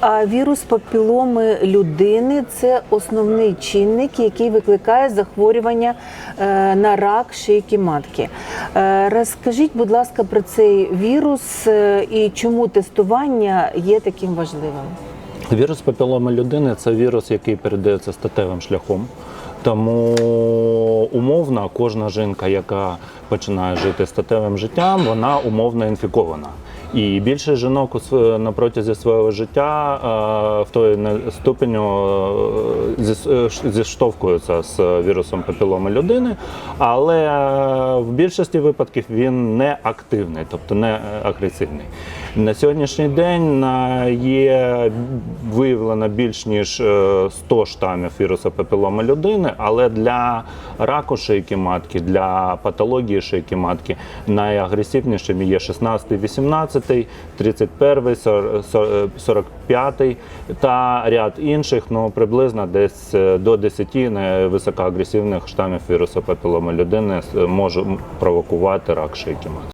А вірус папіломи людини це основний чинник, який викликає захворювання е, на рак шийки матки. Е, Розкажіть, будь ласка, про цей вірус е, і чому тестування є таким важливим? Вірус папіломи людини це вірус, який передається статевим шляхом. Тому умовно кожна жінка, яка починає жити статевим життям, вона умовно інфікована. І більше жінок на протязі свого життя е, в той ступеню е, е, зіштовхуються з вірусом папіломи людини, але в більшості випадків він не активний, тобто не агресивний. На сьогоднішній день є виявлено більш ніж е, 100 штамів вірусу папіломи людини, але для раку шийки матки, для патології шийки матки найагресивнішими є 16, 18, 31, 45 та ряд інших, ну приблизно десь е, до 10 високоагресивних штамів вірусу папіломи людини е, може провокувати рак шийки матки.